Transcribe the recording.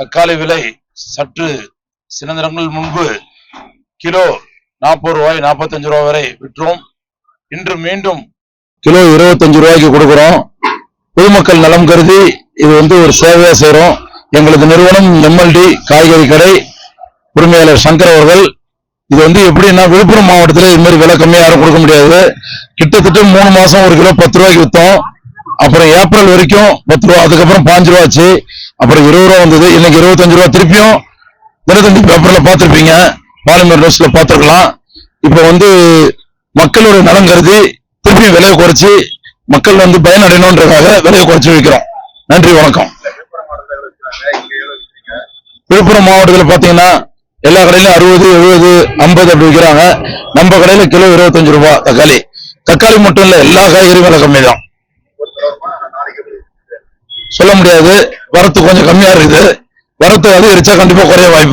தக்காளி விலை சற்று சில தினங்கள் முன்பு கிலோ நாற்பது ரூபாய் நாற்பத்தஞ்சு ரூபாய் வரை விற்றோம். இன்று மீண்டும் கிலோ இருபத்தஞ்சு ரூபாய்க்கு கொடுக்குறோம். பொதுமக்கள் நலம் கருதி இது வந்து ஒரு சேவையா செய்யறோம் எங்களது நிறுவனம் எம்எல்டி காய்கறி கடை உரிமையாளர் சங்கர் அவர்கள். இது வந்து எப்படின்னா விழுப்புரம் மாவட்டத்தில் இது மாதிரி விலை கம்மியாக யாரும் கொடுக்க முடியாது. கிட்டத்தட்ட மூணு மாசம் ஒரு கிலோ பத்து ரூபாய்க்கு விற்றோம் அப்புறம் ஏப்ரல் வரைக்கும் பத்து ரூபா அதுக்கப்புறம் பாஞ்சு ரூபா ஆச்சு. அப்புறம் இருபது ரூபா வந்தது. இன்னைக்கு இருபத்தஞ்சு ரூபா திருப்பியும் தினத்தந்தி பேப்பர்ல பார்த்துருப்பீங்க. பாலிமர் நியூஸ்ல பார்த்துருக்கலாம். இப்போ வந்து மக்களோட நலன் கருதி திருப்பியும் விலையை குறைச்சு மக்கள் வந்து பயனடையணுன்றதுக்காக விலையை குறைச்சு வைக்கிறோம் நன்றி வணக்கம். விழுப்புரம் மாவட்டத்தில் பாத்தீங்கன்னா எல்லா கடையிலும் அறுபது எழுபது ஐம்பது அப்படி விற்கிறாங்க. நம்ம கடையில கிலோ இருபத்தஞ்சு ரூபாய் தக்காளி. தக்காளி மட்டும் இல்ல எல்லா காய்கறியும் விலை கம்மி தான் சொல்ல முடியாது. வரத்து கொஞ்சம் கம்மியா இருக்குது. வரத்து அதிகரிச்சா கண்டிப்பா குறைய வாய்ப்பு